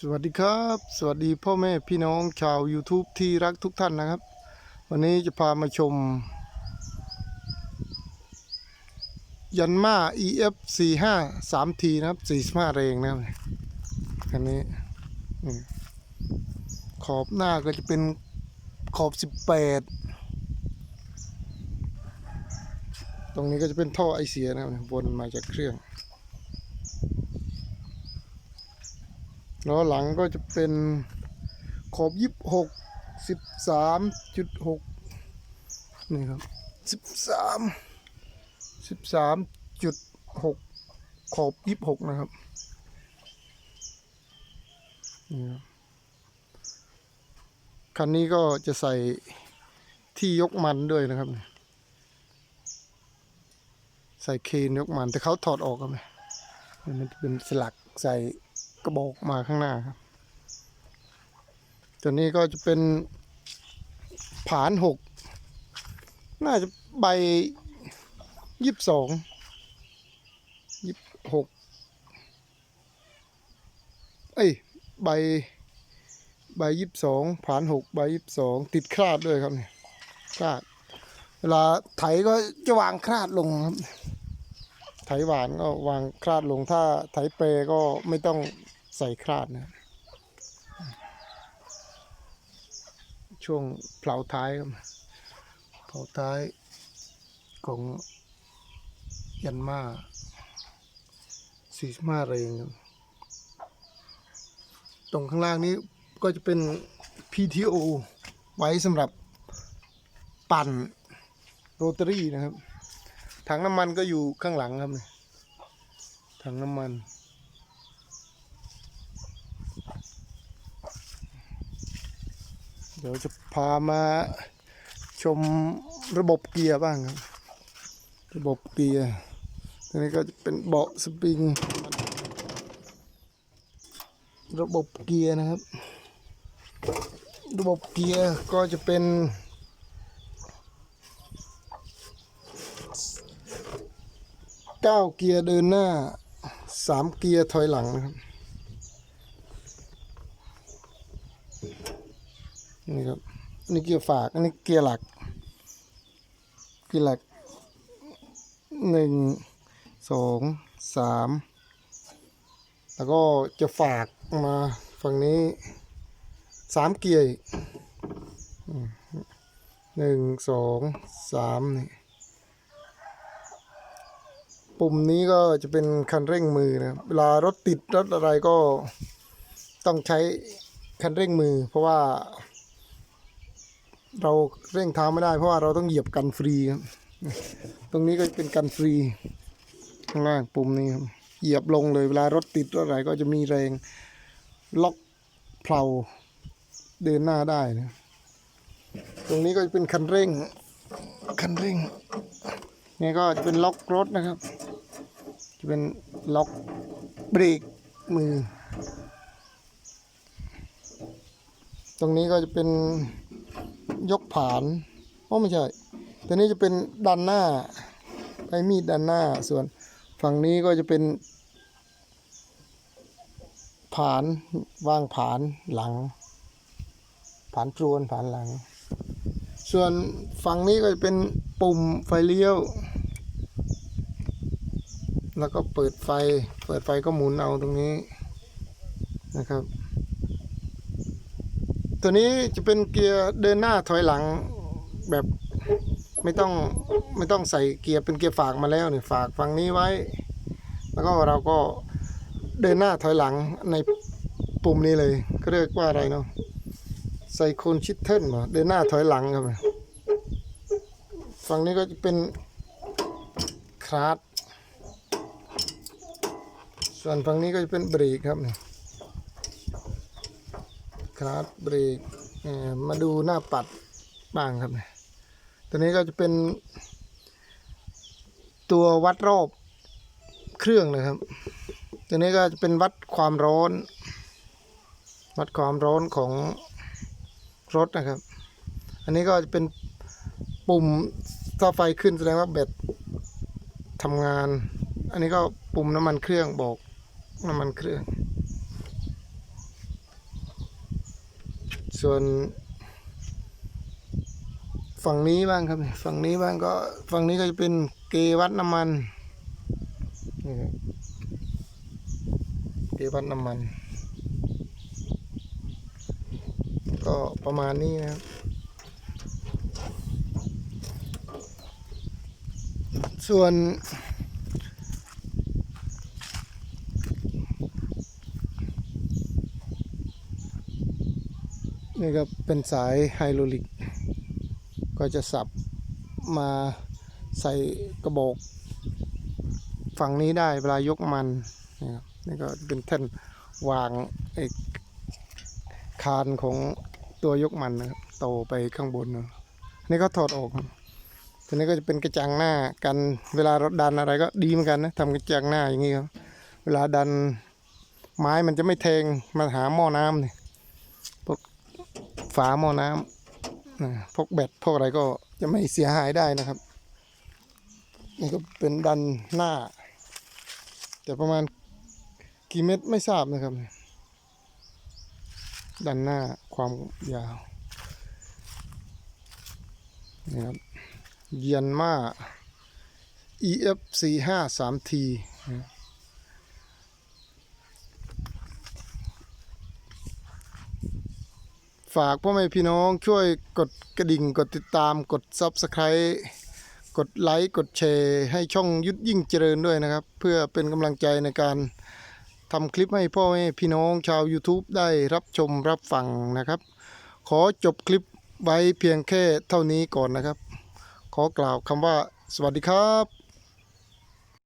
สวัสดีครับ สวัสดีพ่อแม่พี่น้องชาว YouTube ที่รักทุกท่านนะครับ วันนี้จะพามาชม ยันมา EF 45 3T นะครับ 45แรงนะครับคันนี้ ขอบหน้าก็จะเป็นขอบ 18 ตรงนี้ก็จะเป็นท่อไอเสียนะครับวนมาจากเครื่อง ล้อหลังก็จะเป็นขอบยี่หกสิบสามจุดหกนี่ครับสิบสามสิบสามจุดหกขอบยี่หกนะครับนี่ครับคันนี้ก็จะใส่ที่ยกมันด้วยนะครับ ใส่เคนยกมันแต่เขาถอดออกกันไหมมันจะเป็นสลักใส่ กระบอกมาข้างหน้าครับตัวนี้ก็จะเป็นผานหกน่าจะใบยี่สิบสองยี่สิบหกเอ้ยใบใบยี่สิบสองผานหกใบยี่สิบสองติดคราดด้วยครับเนี่ยคราด เวลาไถก็จะวางคราดลงครับ ไถหวานก็วางคราดลงถ้าไถเปรก็ไม่ต้อง ใส่คราดนะช่วงเผาท้ายครับเผาท้ายของยันมาสี่สิบห้าเรงตรงข้างล่างนี้ก็จะเป็น PTO ไว้สำหรับปั่นโรตารี่นะครับ ถังน้ำมันก็อยู่ข้างหลังครับนี่ถังน้ำมัน เดี๋ยวจะพามาชมระบบเกียร์บ้างครับ ระบบเกียร์ตัวนี้ก็จะเป็นเบาะสปริง ระบบเกียร์นะครับ ระบบเกียร์ก็จะเป็นเก้าเกียร์เดินหน้าสามเกียร์ถอยหลังนะครับ นี่ครับอันนี้เกียร์ฝาก อันนี้เกียร์หลัก เกียร์หลักหนึ่งสองสามแล้วก็จะฝากมาฝั่งนี้สามเกียร์อีกหนึ่งสองสามนี่ปุ่มนี้ก็จะเป็นคันเร่งมือนะเวลารถติดรถอะไรก็ต้องใช้คันเร่งมือ เพราะว่า เราเร่งเท้าไม่ได้เพราะว่าเราต้องเหยียบกันฟรีครับ ตรงนี้ก็เป็นกันฟรี ข้างล่างปุ่มนี้ครับ เหยียบลงเลยเวลารถติดรถอะไรก็จะมีแรงล็อกเพลาเดินหน้าได้นะ ตรงนี้ก็จะเป็นคันเร่ง คันเร่ง นี่ก็จะเป็นล็อกรถนะครับ จะเป็นล็อกเบรกมือ ตรงนี้ก็จะเป็น ยกผานโอ้ไม่ใช่ ตัวนี้จะเป็นด้านหน้าใช้มีดด้านหน้า ส่วนฝั่งนี้ก็จะเป็น ผานวางผานหลัง ผานตรวนผานหลัง ส่วนฝั่งนี้ก็จะเป็นปุ่มไฟเลี้ยว แล้วก็เปิดไฟ เปิดไฟก็หมุนเอาตรงนี้นะครับ ตัวนี้จะเป็นเกียร์เดินหน้าถอยหลังแบบไม่ต้องไม่ต้องใส่เกียร์เป็นเกียร์ฝากมาแล้วเนี่ยฝากฝั่งนี้ไว้ แล้วก็เราก็เดินหน้าถอยหลังในปุ่มนี้เลยก็เรียกว่าอะไรเนาะไซโคนชิดเทิลเหรอเดินหน้าถอยหลังครับฝั่งนี้ก็จะเป็นคลาสส่วนฝั่งนี้ก็จะเป็นเบรกครับเนี่ย คลาสเบรกมาดูหน้าปัดบ้างครับเนี่ยตัวนี้ก็จะเป็น ตัววัดรอบเครื่องนะครับ ตัวนี้ก็จะเป็นวัดความร้อน วัดความร้อนของรถนะครับ อันนี้ก็จะเป็นปุ่มถ้าไฟขึ้นแสดงว่าแบตทำงาน อันนี้ก็ปุ่มน้ำมันเครื่องบอกน้ำมันเครื่อง ส่วนฝั่งนี้บ้างครับ ฝั่งนี้บ้างก็ฝั่งนี้ก็จะเป็นเกวัดน้ำมันนี่ครับเกวัดน้ำมัน ก็ประมาณนี้นะครับ ส่วน นี่ก็เป็นสายไฮโดรลิก ก็จะสับมาใส่กระบอกฝั่งนี้ได้เวลายกมันนะครับนี่ก็เป็นแท่นวางไอ้คานของตัวยกมันนะครับโตไปข้างบนนะนี่ก็ถอดออกครับตัวนี้ก็จะเป็นกระจังหน้ากันเวลารถดันอะไรก็ดีเหมือนกันนะทำกระจังหน้าอย่างนี้ครับเวลาดันไม้มันจะไม่แทงมาหาหม้อน้ำเนี่ยพวก ฝาหม้อน้ำนะพกแบตพวกอะไรก็จะไม่เสียหายได้นะครับ นี่ก็เป็นดันหน้า แต่ประมาณกี่เมตรไม่ทราบนะครับ ดันหน้าความยาวนี่ครับเยียนมา EF 4 5 3 T นะ ฝากพ่อแม่พี่น้องช่วยกดกระดิ่งกดติดตามกด Subscribe กดไลค์กดแชร์ให้ช่องยุดยิ่งเจริญด้วยนะครับ เพื่อเป็นกำลังใจในการทำคลิปให้พ่อแม่พี่น้องชาว YouTube ได้รับชมรับฟังนะครับ ขอจบคลิปไว้เพียงแค่เท่านี้ก่อนนะครับ ขอกล่าวคำว่าสวัสดีครับ